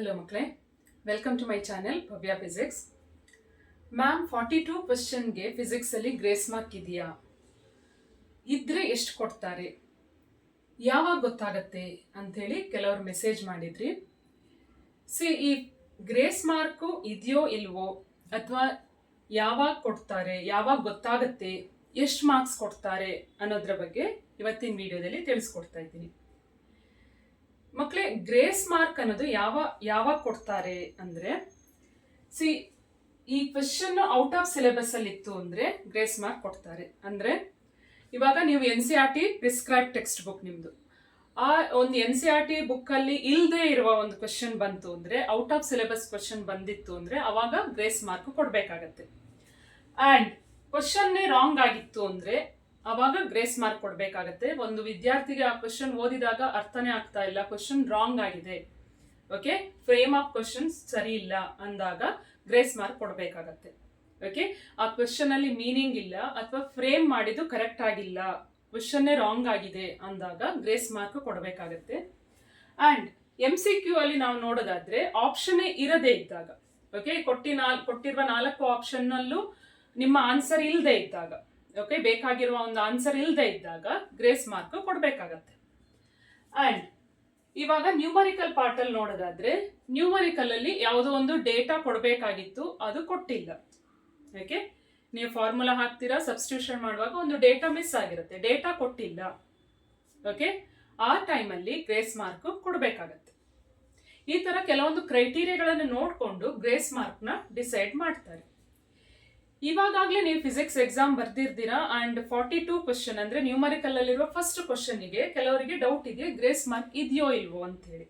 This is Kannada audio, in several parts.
ಹಲೋ ಮಕ್ಕಳೇ. Welcome to my channel Bhavya physics ma'am forty two ಕ್ವಶನ್ಗೆ ಫಿಸಿಕ್ಸಲ್ಲಿ ಗ್ರೇಸ್ ಮಾರ್ಕ್ ಇದೆಯಾ? ಇದ್ರೆ ಎಷ್ಟು ಕೊಡ್ತಾರೆ? ಯಾವಾಗ ಗೊತ್ತಾಗತ್ತೆ ಅಂಥೇಳಿ ಕೆಲವರು ಮೆಸೇಜ್ ಮಾಡಿದ್ರಿ. ಸಿ ಈ ಗ್ರೇಸ್ ಮಾರ್ಕು ಇದೆಯೋ ಇಲ್ವೋ, ಅಥವಾ ಯಾವಾಗ ಕೊಡ್ತಾರೆ, ಯಾವಾಗ ಗೊತ್ತಾಗತ್ತೆ, ಎಷ್ಟು ಮಾರ್ಕ್ಸ್ ಕೊಡ್ತಾರೆ ಅನ್ನೋದ್ರ ಬಗ್ಗೆ ಇವತ್ತಿನ ವಿಡಿಯೋದಲ್ಲಿ ತಿಳಿಸ್ಕೊಡ್ತಾ ಇದ್ದೀನಿ. ಗ್ರೇಸ್ ಮಾರ್ಕ್ ಅನ್ನೋದು ಯಾವ, ಯಾವಾಗ ಕೊಡ್ತಾರೆ ಅಂದ್ರೆ ಸಿ ಈ ಕ್ವೆಶನ್ ಔಟ್ ಆಫ್ ಸಿಲೆಬಸ್ ಅಲ್ಲಿ ಇತ್ತು ಅಂದ್ರೆ ಗ್ರೇಸ್ ಮಾರ್ಕ್ ಕೊಡ್ತಾರೆ. ಅಂದ್ರೆ, ಇವಾಗ ನೀವು N C R T prescribe text book ನಿಮ್ಮದು ಆ ಒಂದು N C R T book ಅಲ್ಲಿ ಇಲ್ಲದೆ ಇರುವ ಒಂದು ಕ್ವೆಶನ್ ಬಂತು ಅಂದ್ರೆ ಔಟ್ ಆಫ್ ಸಿಲೆಬಸ್ ಕ್ವೆಶನ್ ಬಂದಿತ್ತು ಅಂದ್ರೆ, ಅವಾಗ ಗ್ರೇಸ್ ಮಾರ್ಕ್ ಕೊಡಬೇಕಾಗತ್ತೆ. ಅಂಡ್ ಕ್ವಶನ್ನೇ ರಾಂಗ್ ಆಗಿತ್ತು ಅಂದ್ರೆ ಅವಾಗ ಗ್ರೇಸ್ ಮಾರ್ಕ್ ಕೊಡಬೇಕಾಗತ್ತೆ. ಒಂದು ವಿದ್ಯಾರ್ಥಿಗೆ ಆ ಕ್ವಶನ್ ಓದಿದಾಗ ಅರ್ಥನೇ ಆಗ್ತಾ ಇಲ್ಲ. ಕ್ವಶನ್ ರಾಂಗ್ ಆಗಿದೆ. ಓಕೆ ಫ್ರೇಮ್ ಆಫ್ ಕ್ವಶನ್ಸ್ ಸರಿ ಇಲ್ಲ ಅಂದಾಗ ಗ್ರೇಸ್ ಮಾರ್ಕ್ ಕೊಡಬೇಕಾಗತ್ತೆ. ಓಕೆ ಆ ಕ್ವಶನ್ ಅಲ್ಲಿ ಮೀನಿಂಗ್ ಇಲ್ಲ ಅಥವಾ ಫ್ರೇಮ್ ಮಾಡಿದ್ದು ಕರೆಕ್ಟ್ ಆಗಿಲ್ಲ. ಕ್ವಶನ್ನೇ ರಾಂಗ್ ಆಗಿದೆ ಅಂದಾಗ ಗ್ರೇಸ್ ಮಾರ್ಕ್ ಕೊಡಬೇಕಾಗತ್ತೆ. ಅಂಡ್ ಎಂ ಸಿ ಕ್ಯೂ ಅಲ್ಲಿ ನಾವು ನೋಡೋದಾದ್ರೆ ಆಪ್ಷನ್ನೇ ಇರದೇ ಇದ್ದಾಗ. ಓಕೆ ಕೊಟ್ಟಿ ನಾಲ್ ಕೊಟ್ಟಿರುವ ನಾಲ್ಕು ಆಪ್ಷನ್ ಅಲ್ಲೂ ನಿಮ್ಮ ಆನ್ಸರ್ ಇಲ್ಲದೆ ಇದ್ದಾಗ. ಓಕೆ ಬೇಕಾಗಿರುವ ಒಂದು ಆನ್ಸರ್ ಇಲ್ಲದೆ ಇದ್ದಾಗ ಗ್ರೇಸ್ ಮಾರ್ಕ್ ಕೊಡಬೇಕಾಗತ್ತೆ. ಅಂಡ್ ಇವಾಗ ನ್ಯೂಮರಿಕಲ್ ಪಾರ್ಟ್ ಅಲ್ಲಿ ನೋಡೋದಾದ್ರೆ ನ್ಯೂಮರಿಕಲ್ ಅಲ್ಲಿ ಯಾವುದೋ ಒಂದು ಡೇಟಾ ಕೊಡಬೇಕಾಗಿತ್ತು, ಅದು ಕೊಟ್ಟಿಲ್ಲ. ಓಕೆ ನೀವು ಫಾರ್ಮುಲಾ ಹಾಕ್ತೀರಾ ಸಬ್ಸ್ಟಿಟ್ಯೂಷನ್ ಮಾಡುವಾಗ ಒಂದು ಡೇಟಾ ಮಿಸ್ ಆಗಿರುತ್ತೆ. ಡೇಟಾ ಕೊಟ್ಟಿಲ್ಲ. ಓಕೆ ಆ ಟೈಮಲ್ಲಿ ಗ್ರೇಸ್ ಮಾರ್ಕ್ ಕೊಡಬೇಕಾಗತ್ತೆ. ಈ ತರ ಕೆಲವೊಂದು ಕ್ರೈಟೀರಿಯಾಗಳನ್ನು ನೋಡಿಕೊಂಡು ಗ್ರೇಸ್ ಮಾರ್ಕ್ನ ಡಿಸೈಡ್ ಮಾಡ್ತಾರೆ. ಇವಾಗಲೇ ನೀವು ಫಿಸಿಕ್ಸ್ ಎಕ್ಸಾಮ್ ಬರ್ದಿರ್ತೀರಾ ಅಂಡ್ ಫಾರ್ಟಿ ಟೂ ಕ್ವಶನ್ ಅಂದ್ರೆ ನ್ಯೂಮರಿಕಲ್ ಅಲ್ಲಿರುವ ಫಸ್ಟ್ ಕ್ವಶನ್ಗೆ ಕೆಲವರಿಗೆ ಡೌಟ್ ಇದೆ ಗ್ರೇಸ್ ಮಾರ್ಕ್ ಇದೆಯೋ ಇಲ್ವೋ ಅಂತ ಹೇಳಿ.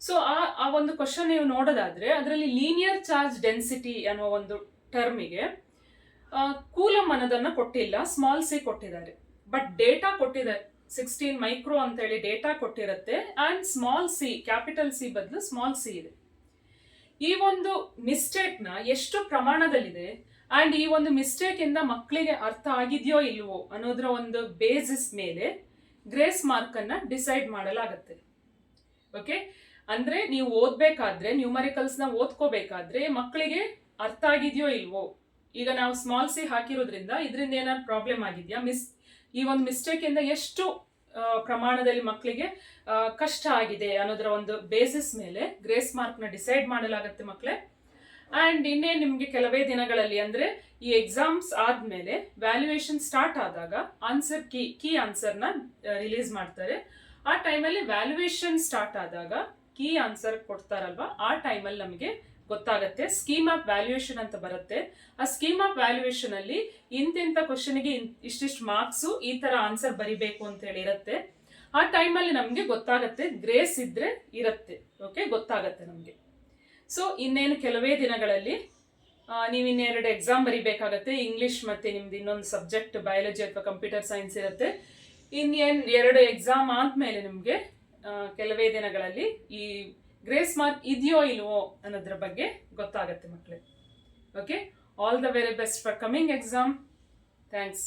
ಸೊ ಆ ಆ ಒಂದು ಕ್ವಶನ್ ನೀವು ನೋಡೋದಾದ್ರೆ ಅದರಲ್ಲಿ ಲೀನಿಯರ್ ಚಾರ್ಜ್ ಡೆನ್ಸಿಟಿ ಅನ್ನೋ ಒಂದು ಟರ್ಮಿಗೆ ಕೂಲಮ್ ಅನ್ನೋದನ್ನ ಕೊಟ್ಟಿಲ್ಲ ಸ್ಮಾಲ್ ಸಿ ಕೊಟ್ಟಿದ್ದಾರೆ. ಬಟ್ ಡೇಟಾ ಕೊಟ್ಟಿದ್ದಾರೆ ಸಿಕ್ಸ್ಟೀನ್ ಮೈಕ್ರೋ ಅಂತ ಹೇಳಿ data ಕೊಟ್ಟಿರುತ್ತೆ and small C capital C ಬದಲು ಸ್ಮಾಲ್ ಸಿ ಇದೆ. ಈ ಒಂದು ಮಿಸ್ಟೇಕ್ನ ಎಷ್ಟು ಪ್ರಮಾಣದಲ್ಲಿದೆ? ಅಂಡ್ ಈ ಒಂದು ಮಿಸ್ಟೇಕ್ ಇಂದ ಮಕ್ಕಳಿಗೆ ಅರ್ಥ ಆಗಿದೆಯೋ ಇಲ್ವೋ ಅನ್ನೋದ್ರ ಒಂದು ಬೇಸಿಸ್ ಮೇಲೆ ಗ್ರೇಸ್ ಮಾರ್ಕ್ ಅನ್ನ ಡಿಸೈಡ್ ಮಾಡಲಾಗತ್ತೆ. ಓಕೆ ಅಂದ್ರೆ ನೀವು ಓದ್ಬೇಕಾದ್ರೆ ನ್ಯೂಮರಿಕಲ್ಸ್ನ ಓದ್ಕೋಬೇಕಾದ್ರೆ ಮಕ್ಕಳಿಗೆ ಅರ್ಥ ಆಗಿದೆಯೋ ಇಲ್ವೋ? ಈಗ ನಾವು ಸ್ಮಾಲ್ ಸಿ ಹಾಕಿರೋದ್ರಿಂದ ಇದರಿಂದ ಏನಾದ್ರು ಪ್ರಾಬ್ಲಮ್ ಆಗಿದೆಯಾ? ಮಿಸ್ ಈ ಒಂದು ಮಿಸ್ಟೇಕ್ ಇಂದ ಎಷ್ಟು ಪ್ರಮಾಣದಲ್ಲಿ ಮಕ್ಕಳಿಗೆ ಕಷ್ಟ ಆಗಿದೆ ಅನ್ನೋದರ ಒಂದು ಬೇಸಿಸ್ ಮೇಲೆ ಗ್ರೇಸ್ ಮಾರ್ಕ್ನ ಡಿಸೈಡ್ ಮಾಡಲಾಗುತ್ತೆ ಮಕ್ಕಳೇ. ಅಂಡ್ ಇನ್ನೇ ನಿಮಗೆ ಕೆಲವೇ ದಿನಗಳಲ್ಲಿ ಅಂದರೆ ಈ ಎಕ್ಸಾಮ್ಸ್ ಆದ್ಮೇಲೆ ವ್ಯಾಲ್ಯೂಯೇಷನ್ ಸ್ಟಾರ್ಟ್ ಆದಾಗ ಆನ್ಸರ್ ಕೀ ಕೀ ಆನ್ಸರ್ನ ರಿಲೀಸ್ ಮಾಡ್ತಾರೆ. ಆ ಟೈಮಲ್ಲಿ ವ್ಯಾಲ್ಯೂಯೇಷನ್ ಸ್ಟಾರ್ಟ್ ಆದಾಗ ಕೀ ಆನ್ಸರ್ ಕೊಡ್ತಾರಲ್ವಾ? ಆ ಟೈಮಲ್ಲಿ ನಮಗೆ ಗೊತ್ತಾಗುತ್ತೆ. ಸ್ಕೀಮ್ ಆಫ್ ವ್ಯಾಲ್ಯೂಯೇಷನ್ ಅಂತ ಬರುತ್ತೆ. ಆ ಸ್ಕೀಮ್ ಆಫ್ ವ್ಯಾಲ್ಯೂಯೇಷನ್ ಅಲ್ಲಿ ಇಂತಿಂತ ಕ್ವಶನ್ಗೆ ಇಷ್ಟಿಷ್ಟು ಮಾರ್ಕ್ಸು ಈ ತರ ಆನ್ಸರ್ ಬರಿಬೇಕು ಅಂತ ಹೇಳಿ ಇರುತ್ತೆ. ಆ ಟೈಮಲ್ಲಿ ನಮಗೆ ಗೊತ್ತಾಗುತ್ತೆ. ಗ್ರೇಸ್ ಇದ್ರೆ ಇರುತ್ತೆ. ಓಕೆ ಗೊತ್ತಾಗತ್ತೆ ನಮಗೆ. ಸೊ ಇನ್ನೇನು ಕೆಲವೇ ದಿನಗಳಲ್ಲಿ ನೀವು ಇನ್ನೆರಡು ಎಕ್ಸಾಮ್ ಬರಿಬೇಕಾಗತ್ತೆ. ಇಂಗ್ಲಿಷ್ ಮತ್ತೆ ನಿಮ್ದು ಇನ್ನೊಂದು ಸಬ್ಜೆಕ್ಟ್ ಬಯಾಲಜಿ ಅಥವಾ ಕಂಪ್ಯೂಟರ್ ಸೈನ್ಸ್ ಇರುತ್ತೆ. ಇನ್ನೇನು ಎರಡು ಎಕ್ಸಾಮ್ ಆದ್ಮೇಲೆ ನಿಮಗೆ ಕೆಲವೇ ದಿನಗಳಲ್ಲಿ ಈ ಗ್ರೇಸ್ ಮಾರ್ಕ್ ಇದೆಯೋ ಇಲ್ವೋ ಅನ್ನೋದ್ರ ಬಗ್ಗೆ ಗೊತ್ತಾಗತ್ತೆ ಮಕ್ಕಳೇ okay all the very best for coming exam thanks